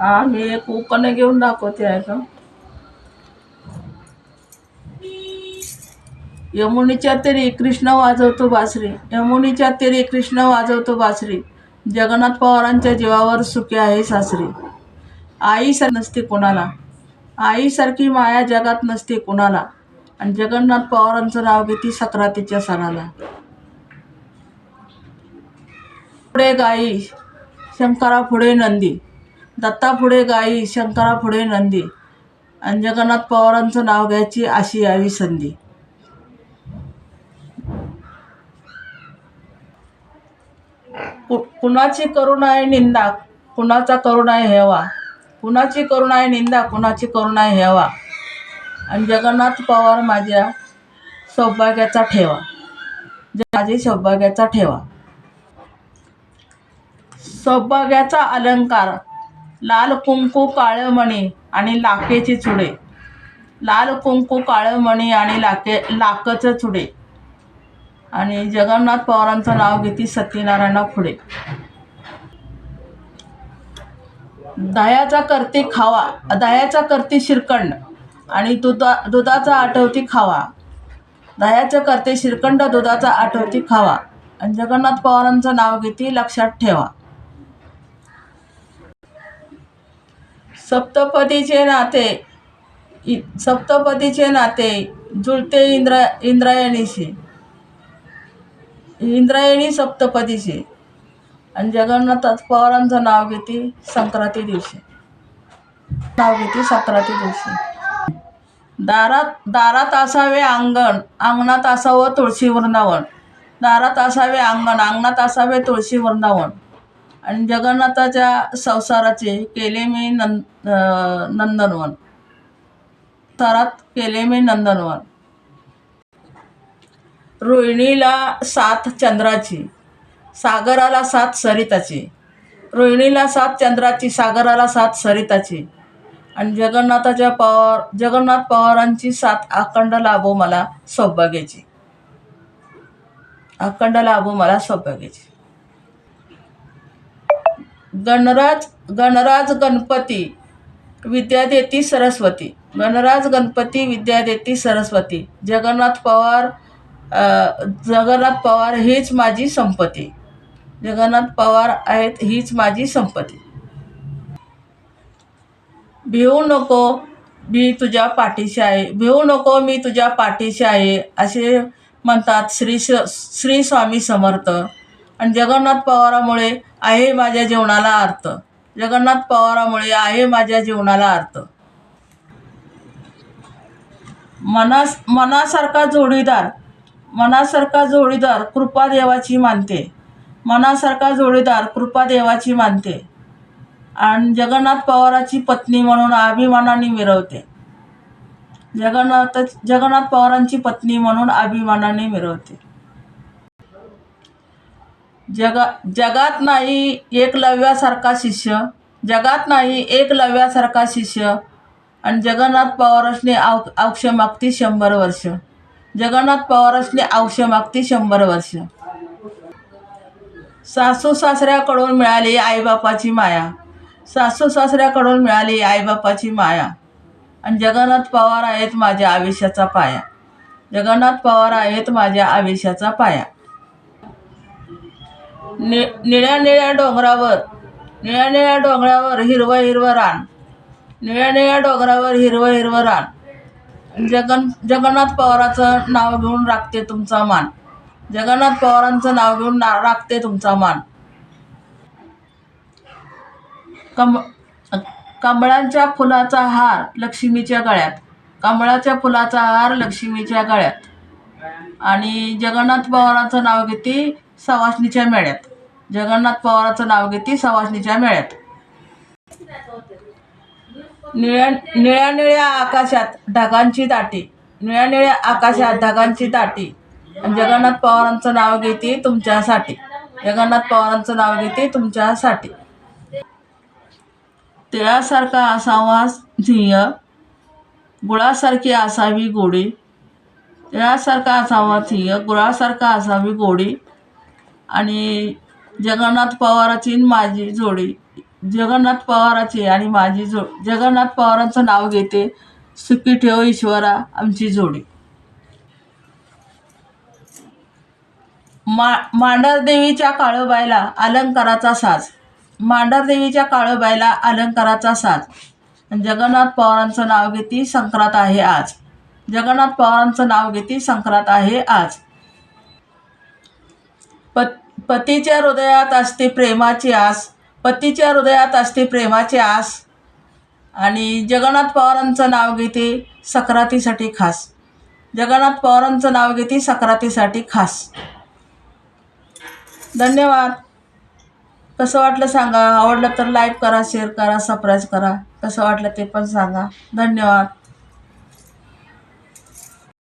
हा मी एक उकणे घेऊन दाखवते आहे का? यमुनीच्या तरी कृष्ण वाजवतो बासरी. यमुनीच्या तरी कृष्ण वाजवतो बासरी. जगन्नाथ पवारांच्या जीवावर सुखी आहे सासरी. आई सर नसते कोणाला. आईसारखी माया जगात नसते कोणाला. आणि जगन्नाथ पवारांचं नाव घेते सक्रातीच्या सणाला. पुढे गाई शंकरा पुढे नंदी. दत्ता पुढे गाई शंकरा पुढे नंदी. आणि जगन्नाथ पवारांचं नाव घ्यायची अशी यावी संधी. कु- कुणाची करुणा आहे निंदा कुणाचा करुणा आहे हेवा. कुणाची करुणा आहे निंदा कुणाची करुणा आहे हेवा. आणि जगन्नाथ पवार माझ्या सौभाग्याचा ठेवा. माझी सौभाग्याचा ठेवा. सौभाग्याचा अलंकार लाल कुंकू काळं मणी आणि लाकेचे चुडे. लाल कुंकू काळं मणी आणि लाके लाकचं चुडे. आणि जगन्नाथ पवारांचं नाव घेते सत्यनारायण फुडे दह्याचा करते खावा दह्याचा करते शिरकंड आणि दुधा दुधाचा आठवती खावा. दह्याचं करते श्रीखंड दुधाचा आठवती खावा. आणि जगन्नाथ पवारांचं नाव घेते लक्षात ठेवा. सप्तपदीचे नाते इ- सप्तपदीचे नाते जुळते इंद्र इंद्रायणीशी. इंद्रायणी सप्तपदीशी. आणि जगन्नाथ पवारांचं नाव घेते संक्रांती दिवशी. नाव घेते संक्रांती दिवशी. दारात दारात असावे अंगण अंगणात असावं तुळशी वृंदावन दारात असावे अंगण अंगणात असावे तुळशी वृंदावन आणि जगन्नाथाच्या संसाराचे केले मी नंद नंदनवन. तरात केले मी नंदनवन. रोहिणीला सात चंद्राची सागराला सात सरिताची. रोहिणीला सात चंद्राची सागराला साथ सरिताची. आणि जगन्नाथाच्या पवार जगन्नाथ पवारांची सात अखंड लाभो मला सौभाग्याची. अखंड लाभो मला सौभाग्याची. गणराज गणराज गणपती विद्या देती सरस्वती. गणराज गणपती विद्या देती सरस्वती. जगन्नाथ पवार जगन्नाथ पवार हीच माझी संपत्ती. जगन्नाथ पवार आहेत हीच माझी संपत्ती. भिवू नको मी तुझ्या पाठीशी आहे. भिवू नको मी तुझ्या पाठीशी आहे असे म्हणतात श्री श श्री स्वामी समर्थ. आणि जगन्नाथ पवारामुळे आहे माझ्या जीवनाला अर्थ. जगन्नाथ पवारामुळे आहे माझ्या जीवनाला अर्थ. मनास मनासारखा जोडीदार मनासारखा जोडीदार कृपा देवाची मानते. मनासारखा जोडीदार कृपा देवाची मानते. आणि जगन्नाथ पवाराची पत्नी म्हणून अभिमानाने मिरवते. जगन्नाथ जगन्नाथ पवारांची पत्नी म्हणून अभिमानाने मिरवते. जगा जगात नाही एकलव्यासारखा शिष्य जगात नाही एकलव्यासारखा शिष्य आणि जगन्नाथ पवारसने आव औक्ष मागती शंभर वर्ष. जगन्नाथ पवारसने औक्ष मागती शंभर वर्ष. सासू सासऱ्याकडून मिळाली आईबापाची माया. सासू सासऱ्याकडून मिळाली आईबापाची माया. आणि जगन्नाथ पवार आहेत माझ्या आयुष्याचा पाया. जगन्नाथ पवार आहेत माझ्या आयुष्याचा पाया. नि निळ्या निळ्या डोंगरावर निळ्या निळ्या डोंगरावर हिरवं हिरवं रान. निळ्या निळ्या डोंगरावर हिरवं हिरवं रान. जगन जगन्नाथ पवाराचं नाव घेऊन राखते तुमचा मान. जगन्नाथ पवारांचं नाव घेऊन ना राखते तुमचा मान. कम कमळांच्या फुलाचा हार लक्ष्मीच्या गळ्यात. कमळाच्या फुलाचा हार लक्ष्मीच्या गळ्यात. आणि जगन्नाथ पवारांचं नाव घेते सवासणीच्या मेळ्यात. जगन्नाथ पवाराचं नाव घेते सवासणीच्या मेळ्यात. निळ्या निळ्या निळ्या आकाशात ढगांची दाटी. निळ्या निळ्या आकाशात ढगांची दाटी. आणि जगन्नाथ पवारांचं नाव घेते तुमच्यासाठी. जगन्नाथ पवारांचं नाव घेते तुमच्यासाठी. तिळासारखा असावा ध्येय गुळासारखी असावी गोडी. तिळासारखा असावा ध्येय गुळासारखा असावी गोडी. आणि जगन्नाथ पवाराची न माझी जोडी. जगन्नाथ पवाराची आणि माझी जो जगन्नाथ पवारांचं नाव घेते सुखी ठेव ईश्वरा आमची जोडी. मा मांढरदेवीच्या काळोबाईला अलंकाराचा साज. मांढरदेवीच्या काळोबाईला अलंकाराचा साज. जगन्नाथ पवारांचं नाव घेते संक्रांत आहे आज. जगन्नाथ पवारांचं नाव घेते संक्रांत आहे आज. पत पतीच्या हृदयात असते प्रेमाची आस पतीच्या हृदयात असते प्रेमाची आस. आणि जगन्नाथ पवारांचं नाव घेते सक्रातीसाठी खास. जगन्नाथ पवारांचं नाव घेते सक्रातीसाठी खास. धन्यवाद. कसं वाटलं सांगा? आवडलं तर लाईक करा शेअर करा सबस्क्राईब करा. कसं वाटलं ते पण सांगा. धन्यवाद.